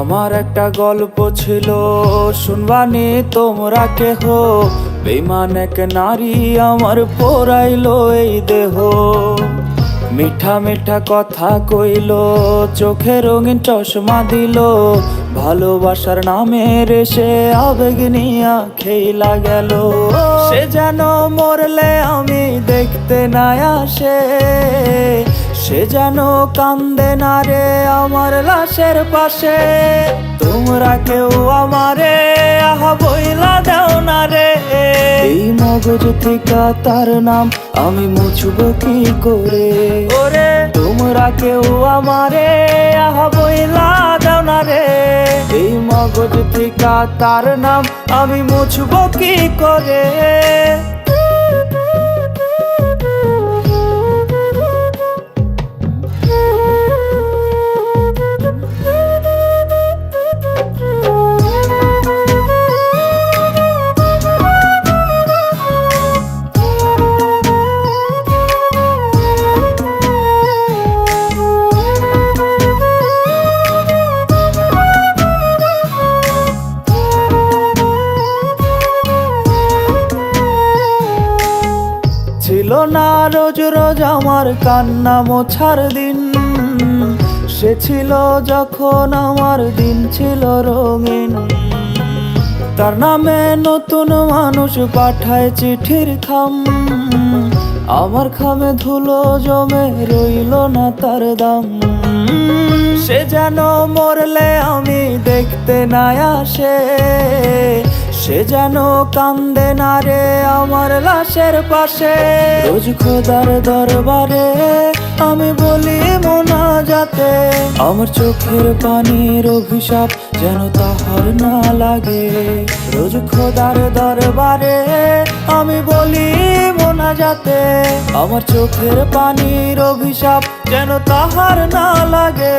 আমার একটা গল্প ছিল শুনবানি তোমরা কেহ? বেমান এক নারী আমার পোড়াইলো এই দেহ। মিঠা মিঠা কথা কইল, চোখে রঙিন চশমা দিল। ভালোবাসার নামে রেসে আবেগ নিয়া খেলা গেল। সে যেন মরলে আমি দেখতে না আসে। সে যেন কান্দে না রে আমার লাশের পাশে। তোমরা কেউ আমারে আহা বইলা দাও। এই মগজ থেকে তার নাম আমি মুছব কি করে? ওরে। তোমরা কেউ আমারে আহ বইলা দাও না রে। এই মগজ থেকে তার নাম আমি মুছব কি করে? না রোজ রোজ আমার কান্না মোছার দিন। সে ছিল যখন আমার দিন ছিল রঙিন। তার নামে নতুন মানুষ পাঠায় চিঠির খাম। আমার খামে ধুলো জমে রইল না তার দাম। সে যেন মরলে আমি দেখতে না আসে। সে যেন কান্দে না রে আমার লাশের পাশে। রোজ খোদার দরবারে আমি বলি মোনা যাতে। আমার চোখের পানির অভিশাপ যেন তাহার না লাগে। রোজ খোদার দরবারে আমি বলি মোনা যাতে। আমার চোখের পানির অভিশাপ যেন তাহার না লাগে।